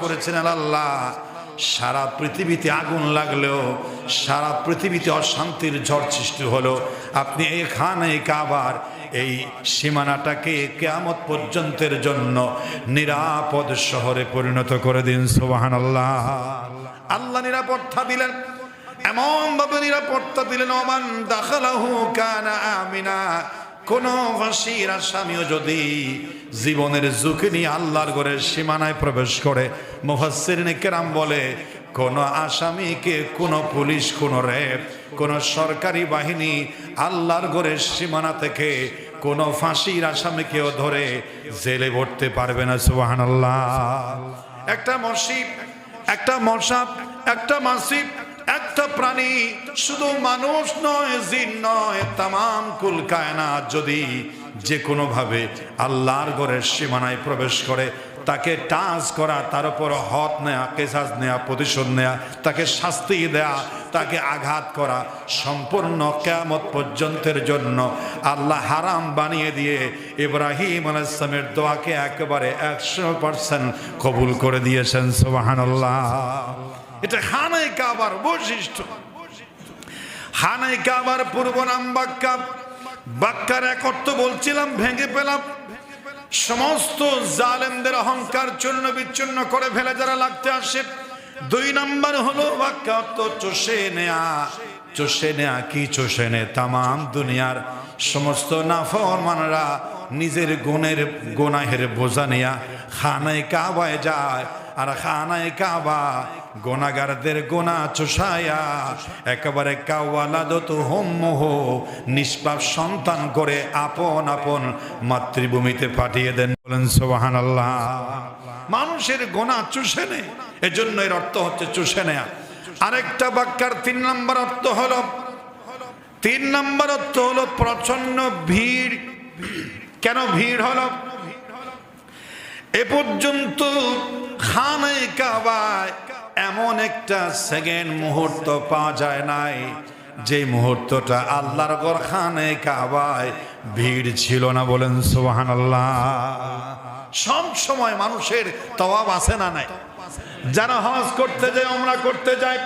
করেছেন আল্লাহ, সারা পৃথিবীতে আগুন লাগলেও, সারা পৃথিবীতে অশান্তির ঝড় সৃষ্টি হলো। আপনি এই খানে কাবার এই সীমানাটাকে কেয়ামত পর্যন্তের জন্য নিরাপদ শহরে পরিণত করে দিন সুবাহান আল্লাহ আল্লাহ নিরাপত্তা দিলেন এমন ভাবে নিরাপত্তা দিলেন, ওমান দাখালাহু কানা আমিনা, কোন ফাঁসির আসামিও যদি জীবনের ঝুঁকি নিয়ে আল্লাহর ঘরের সীমানায় প্রবেশ করে মুফাসসির কেরাম বলে, কোন আসামিকে, কোন পুলিশ, কোন র্যাব, কোন সরকারি বাহিনী আল্লাহর ঘরের সীমানা থেকে কোন ফাঁসির আসামিকেও ধরে জেলে ভরতে পারবে না, সুবহানাল্লাহ। একটা মসজিদ, একটা মশাব, একটা মাসিব, একটা প্রাণী শুধু মানুষ নয়, জিন নয় তাম কুল কায়নাত যদি যে কোনোভাবে আল্লাহর ঘরের সীমানায় প্রবেশ করে, তাকে টাচ করা, তার উপর হত নেয়া, কেসাজ নেয়া, প্রতিশোধ নেয়া, তাকে শাস্তি দেয়া, তাকে আঘাত করা, সম্পূর্ণ কেয়ামত পর্যন্তের জন্য আল্লাহ হারাম বানিয়ে দিয়ে ইব্রাহিম আলাইসলামের দোয়াকে একেবারে একশো পার্সেন্ট কবুল করে দিয়েছেন সুবাহান্লাহ এটা হানাই কাবার বৈশিষ্ট্য। হানাই কাবার পূর্ব নাম বাক্কা। বাক্কার এক অর্থ বলছিলাম, ভেঙে পেলাম। সমস্ত জালেমদের অহংকার চূর্ণ বিচ্ছিন্ন করে ফেলে যারা লাগতে আসে। দুই নাম্বার হলো, বাক্কা অর্থ চষে নেয়া। চষে নেয়া কি চষে নে তামাম দুনিয়ার সমস্ত নাফরমানরা নিজের গুণের গোনাহের বোঝা নেয়া। খানায় কাবায় যায়, আর খানায় কাবা গোনাগারদের গোনা চুষায়া, একেবারে কাওয়ালাদত হোম মোহ নিষ্পাপ সন্তান করে আপন আপন মাতৃভূমিতে পাঠিয়ে দেন। বলেন সোহান আল্লাহ মানুষের গোনা চুষে নে এজন্য এর অর্থ হচ্ছে চুষে নেয়া। আরেকটা বাক্যার তিন নম্বর অর্থ হলো, তিন নম্বর অর্থ হলো প্রচণ্ড ভিড়। কেন ভিড় হলো? এ পর্যন্ত খানে কাবায় এমন একটা সেকেন্ড মুহূর্ত পাওয়া যায় নাই যে মুহূর্তটা আল্লাহর গর খানে কাবায় ভিড় ছিল না বলেন সোহান আল্লাহ সব সময় মানুষের তবাব আছে না নাই? যারা হজ করতে যায় আমরা করতে যায়,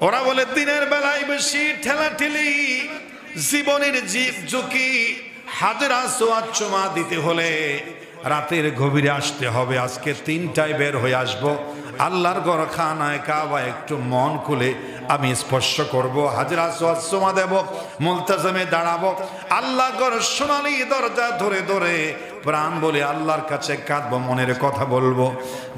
ওরা বলে দিনের বেলায় বেশি ঠেলাঠেলি, জীবনের জীব ঝুঁকি, হাজরা সোয়াদ চুমা দিতে হলে রাতের গভীরে আসতে হবে। আজকে তিনটায় বের হয়ে আসব। আল্লাহর গড় খানায় কাবা একটু মন খুলে আমি স্পর্শ করব। হাজরা সোয়াদ চুমা দেব, মুলতাজমে দাঁড়াবো। আল্লাহ গড় সোনালি দরজা ধরে ধরে প্রাণ বলে আল্লাহর কাছে কাঁদবো, মনের কথা বলব।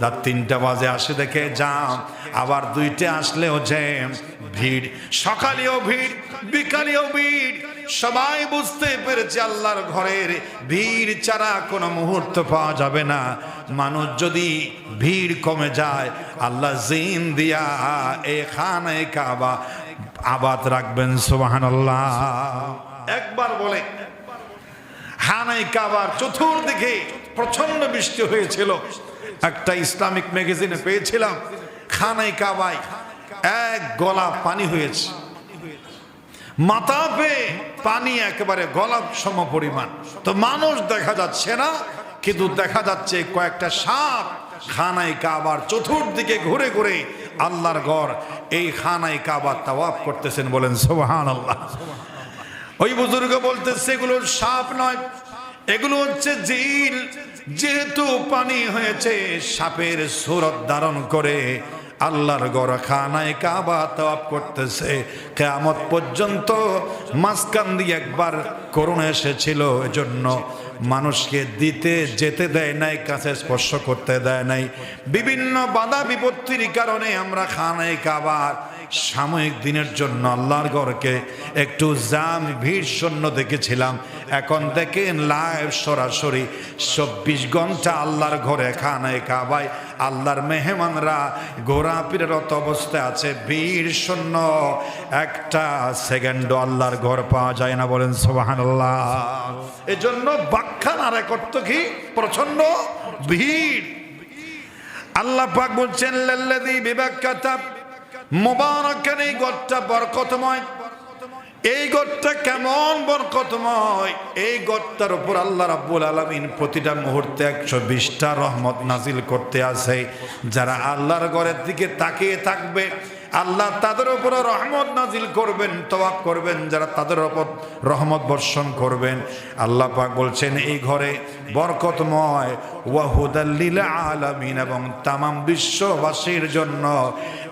রাত তিনটা বাজে আসে দেখে যাম আবার দুইটা আসলেও জ্যাম। ভিড়, সকালেও ভিড়, বিকালেও ভিড়। সবাই বুঝতে পেরেছে আল্লাহর ঘরের ভিড় ছাড়া কোনো মুহূর্ত পাওয়া যাবে না। মানুষ যদি ভিড় কমে যায়, আল্লাহ জিন দিয়া এ এখানে কাবা আবাদ রাখবেন সুবাহান একবার বলে হানাই কাবার চতুর্দিকে প্রচণ্ড বৃষ্টি হয়েছিল। একটা ইসলামিক ম্যাগাজিনে পেয়েছিলাম খানাই কাবায় এক গলা পানি হয়েছে। মাথা পেয়ে পানি একেবারে গলাপ সম পরিমাণ। তো মানুষ দেখা যাচ্ছে না, কিন্তু দেখা যাচ্ছে কয়েকটা সাপ খানাই কাবার চতুর্দিকে ঘুরে ঘুরে আল্লাহর ঘর, এই খানাই কাবার তাওয়াব করতেছেন বলেন সোহান আল্লাহ ওই বুজুর্গ বলতেছে, এগুলো সাপ নয়, এগুলো হচ্ছে জিল। যেহেতু পানি হয়েছে, সাপের সুরত ধারণ করে আল্লাহর গড় খানায় কাবা তাওয়াব করতেছে। কেয়ামত পর্যন্ত মাঝখান দিয়ে একবার করোনা এসেছিল। এজন্য মানুষকে দিতে যেতে দেয় নাই, কাছে স্পর্শ করতে দেয় নাই। বিভিন্ন বাধা বিপত্তির কারণে আমরা খানায় কাবার সাময়িক দিনের জন্য আল্লাহর ঘরকে একটু জাম ভিড় শূন্য দেখেছিলাম। এখন দেখেন লাইভ সরাসরি চব্বিশ ঘণ্টা আল্লাহর ঘরে খানায় কাবায় আল্লাহর মেহমানরা গোড়া পিরত অবস্থায় আছে, বীর শূন্য একটা সেকেন্ড আল্লাহর ঘর পাওয়া যায় না বলেন সোবাহান আল্লাহ এজন্য বাক্যান আর অর্থ কি? প্রচণ্ড ভিড়। আল্লাহ পাক বলছেন, লাল্লাযী বিবাক্কাতা মুবারাকান এই গড়টা বরকতময়। এই গড়টা কেমন বরকতময়? এই গড়টার উপর আল্লাহ রাব্বুল আলমিন প্রতিটা মুহূর্তে একশো বিশটা রহমত নাজিল করতে আছে। যারা আল্লাহর গড়ের দিকে তাকিয়ে থাকবে আল্লাহ তাদের উপর রহমত নাজিল করবেন, তওয়াব করবেন, যারা তাদের উপর রহমত বর্ষণ করবেন। আল্লাহ পাক বলছেন, এই ঘরে বরকতময় ওয়াহুদাল্লিল আলামিন এবং তামাম বিশ্ববাসীর জন্য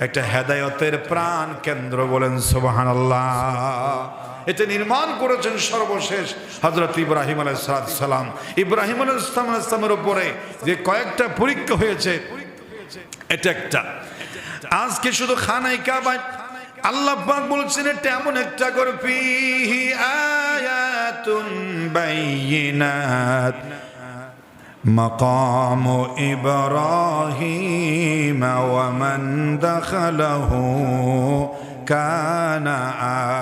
একটা হেদায়তের প্রাণ কেন্দ্র বলেন সুবহানাল্লাহ। এটা নির্মাণ করেছেন সর্বশেষ হজরত ইব্রাহিম আলাইসালাম ইব্রাহিম আলাইসলামের উপরে যে কয়েকটা পরীক্ষা হয়েছে, এটা একটা। আজকে শুধু খানাই কাবায় আল্লাহ পাক বলছেন এটা এমন একটা করে ফিহি আয়াতুন বাইয়িনাত مقام إبراهيم ومن دخله كان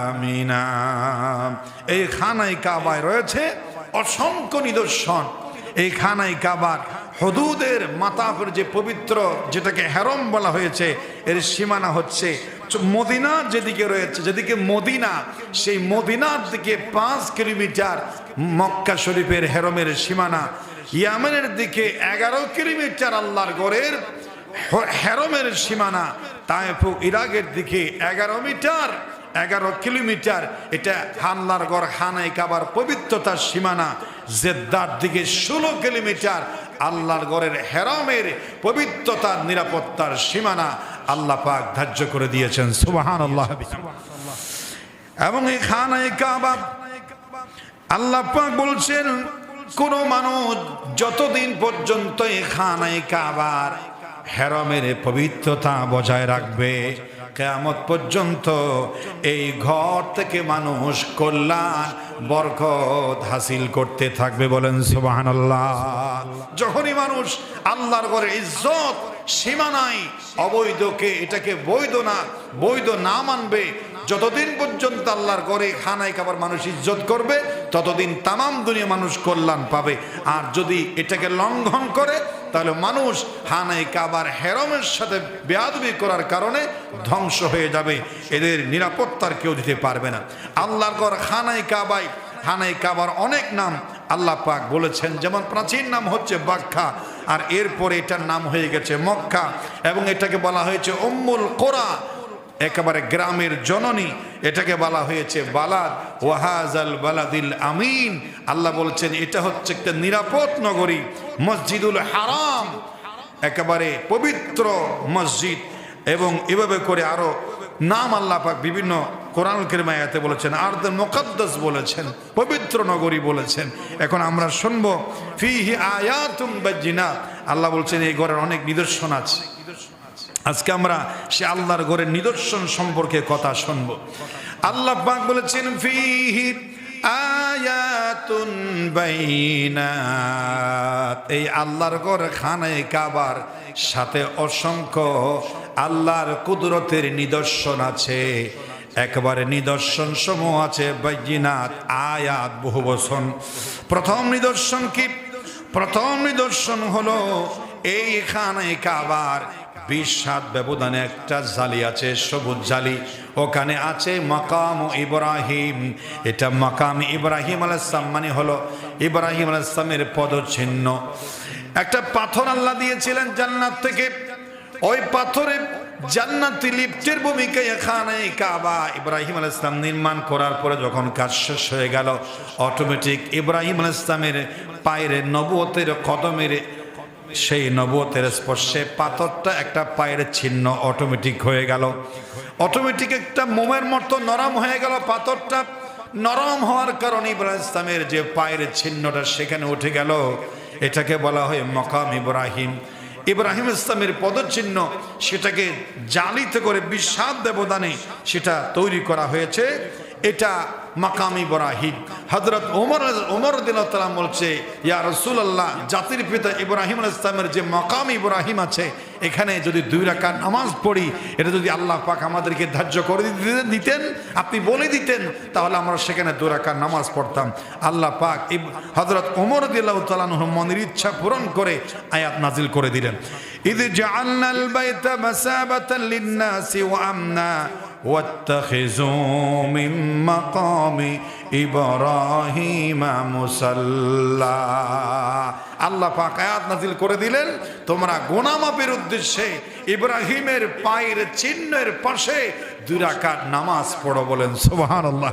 آمنا এই খানাই কাবায় রয়েছে অসংখ্য নিদর্শন এই খানাই কাবার হদুদের মাতাফের যে পবিত্র যেটাকে হেরম বলা হয়েছে, এর সীমানা হচ্ছে মদিনা যেদিকে রয়েছে, যেদিকে মদিনা, সেই মদিনার দিকে পাঁচ কিলোমিটার মক্কা শরীফের হেরমের সীমানা। ইয়ামেনের দিকে এগারো কিলোমিটার আল্লাহর গড়ের হেরমের সীমানা। তাইফু ইরাকের দিকে এগারো মিটার, এগারো কিলোমিটার। এটা হানলার গড় হানাই কাবার পবিত্রতার সীমানা। জেদ্দার দিকে ষোলো কিলোমিটার আল্লাহর গড়ের হেরামের পবিত্রতার নিরাপত্তার সীমানা আল্লাহ পাক ধার্য করে দিয়েছেন। সুবাহান আল্লাহ এবং এই খানাই কাবা, আল্লাহ পাক বলছেন, কোন মানুষ যতদিন পর্যন্ত এই খানাই কাবার হেরমের পবিত্রতা বজায় রাখবে, কেয়ামত পর্যন্ত এই ঘর থেকে মানুষ কল্যাণ বরকত হাসিল করতে থাকবে বলেন সুবাহান যখনই মানুষ আল্লাহর ঘরে ইজ্জত, সীমা নাই, অবৈধকে এটাকে বৈধ না বৈধ না মানবে, যতদিন পর্যন্ত আল্লাহর ঘরে খানায় খাবার মানুষ ইজ্জত করবে, ততদিন তামাম দুনিয়া মানুষ কল্যাণ পাবে। আর যদি এটাকে লঙ্ঘন করে তাহলে মানুষ হানাই কাবার হেরমের সাথে বেয়াদবি করার কারণে ধ্বংস হয়ে যাবে। এদের নিরাপত্তার কেউ দিতে পারবে না। আল্লাহর গড় খানাই কাবাই হানাই কাবার অনেক নাম আল্লাহ পাক বলেছেন, যেমন প্রাচীন নাম হচ্ছে বাক্ষা আর এরপরে এটার নাম হয়ে গেছে মক্কা, এবং এটাকে বলা হয়েছে অম্মুল কোরা। একেবারে গ্রামের জননী, এটাকে বলা হয়েছে বালাদ। ওয়াহাজাল বালাদিল আমিন। আল্লাহ বলছেন, এটা হচ্ছে একটা নিরাপদ নগরী, মসজিদুল হারাম। একেবারে পবিত্র মসজিদ। এবং এভাবে করে আরও নাম আল্লাহ পাক বিভিন্ন কোরআন কেরমায়াতে বলেছেন আর মোকাদ্দাস বলেছেন, পবিত্র নগরী বলেছেন। এখন আমরা শুনব, ফিহি আয়াতুম বাজ্জিনাত আল্লাহ বলছেন, এই ঘরের অনেক নিদর্শন আছে। আজকে আমরা সে আল্লাহর ঘরের নিদর্শন সম্পর্কে কথা শুনব। আল্লাহ পাক বলেছেন আয়াতুন এই আল্লাহর ঘর খানায় কাবার সাথে অসংখ্য আল্লাহর কুদরতের নিদর্শন আছে। একবারে নিদর্শন সমূহ আছে বাইজিনাত আয়াত, বহু বচন। প্রথম নিদর্শন কি? প্রথম নিদর্শন হলো এই খানায় কাবার বিশ সাত ব্যবধানে একটা জালি আছে, সবুজ জালি। ওখানে আছে মাকাম ইব্রাহিম। এটা মাকাম ইব্রাহিম আলাইসলাম মানে হলো ইব্রাহিম আলাইসলামের পদচিহ্ন। একটা পাথর আল্লাহ দিয়েছিলেন জান্নাত থেকে। ওই পাথরে জান্নাতি লিপ্তের ভূমিকায় এখানে কাবা। ইব্রাহিম আল ইসলাম নির্মাণ করার পরে যখন কাজ শেষ হয়ে গেল অটোমেটিক ইব্রাহিম আল ইসলামের পায়ের নবতের কদমের সেই নবতের স্পর্শে পাথরটা একটা পায়ের ছিন্ন অটোমেটিক হয়ে গেল। অটোমেটিক একটা মোমের মতো নরম হয়ে গেল পাথরটা। নরম হওয়ার কারণে ইব্রাহিম ইসলামের যে পায়ের ছিন্নটা সেখানে উঠে গেল। এটাকে বলা হয় মকাম ইব্রাহিম। ইব্রাহিম ইসলামের পদচিহ্ন সেটাকে জালিত করে বিস্বাদ ব্যবধানে সেটা তৈরি করা হয়েছে। এটা মাকাম ইব্রাহিম। হজরত ওমর ওমর দিল্লাম বলছে, ইয়া রসুল্লাহ জাতির পিতা ইব্রাহিম আল ইসলামের যে মাকাম ইব্রাহিম আছে, এখানে যদি দুই রাখা নামাজ পড়ি, এটা যদি আল্লাহ পাক আমাদেরকে ধার্য করে দিতেন, আপনি বলে দিতেন, তাহলে আমরা সেখানে দুই রাখা নামাজ পড়তাম। আল্লাহ পাক হজরত ওমর দিল্লাহ মনের ইচ্ছা পূরণ করে আয়াত নাজিল করে দিলেন। ইদ জাআলনাল বাইতা মাসাবাতাল ওয়া আমনা। واتخذوا من مقام إبراهيم মুসাল্লা আল্লাহ পাক আয়াত নাজিল করে দিলেন তোমরা গোনামাপের উদ্দেশ্যে ইব্রাহিমের পায়ের চিহ্নের পাশে দুই রাকাত নামাজ পড়ো বলেন সুবহান আল্লাহ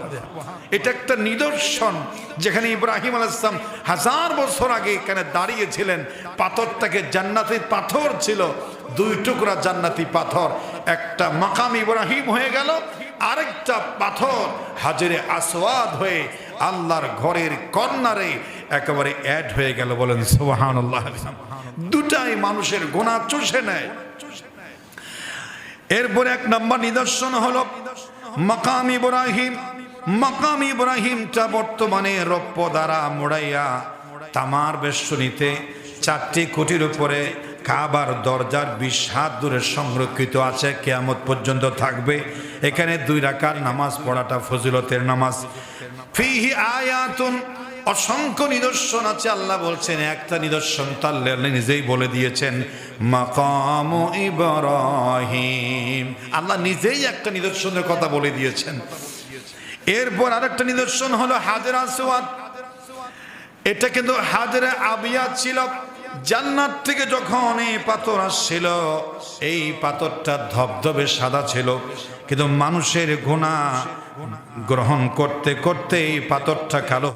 এটা একটা নিদর্শন যেখানে ইব্রাহিম আল ইসলাম হাজার বছর আগে এখানে দাঁড়িয়েছিলেন পাথরটাকে জান্নাতি পাথর ছিল দুই টুকরা জান্নাতি পাথর একটা মাকাম ইব্রাহিম হয়ে গেল, আরেকটা পাথর হাজরে আসওয়াদ হয়ে আল্লাহর ঘরের কর্নারে একেবারে অ্যাড হয়ে গেল বলেন সুবাহান দুটাই মানুষের গোনা চষে নেয়। এরপরে এক নম্বর নিদর্শন হল, মাকাম ইব্রাহিম, মাকাম ইব্রাহিমটা বর্তমানে রৌপ্য দ্বারা মোড়াইয়া তামার বেষ্টনীতে চারটি কোটির উপরে কাবার দরজার বিশ হাত দূরে সংরক্ষিত আছে, কেয়ামত পর্যন্ত থাকবে। এখানে দুই রাকার নামাজ পড়াটা ফজিলতের নামাজ। ফিহি আয়াতুন, অসংখ্য নিদর্শন আছে, আল্লাহ বলছেন, একটা নিদর্শন তো আল্লাহ নিজেই বলে দিয়েছেন, মাকাম ইব্রাহিম। আল্লাহ নিজেই একটা নিদর্শনের কথা বলে দিয়েছেন। এরপর আরেকটা নিদর্শন হলো হাজরা আসওয়াদ। এটা কিন্তু হাজরা আবিয়া ছিল। জান্নাত থেকে যখন এই পাথর আসছিল, এই পাথরটা ধবধবে সাদা ছিল। কিন্তু মানুষের গুণা গ্রহণ করতে করতে এই পাথরটা কালো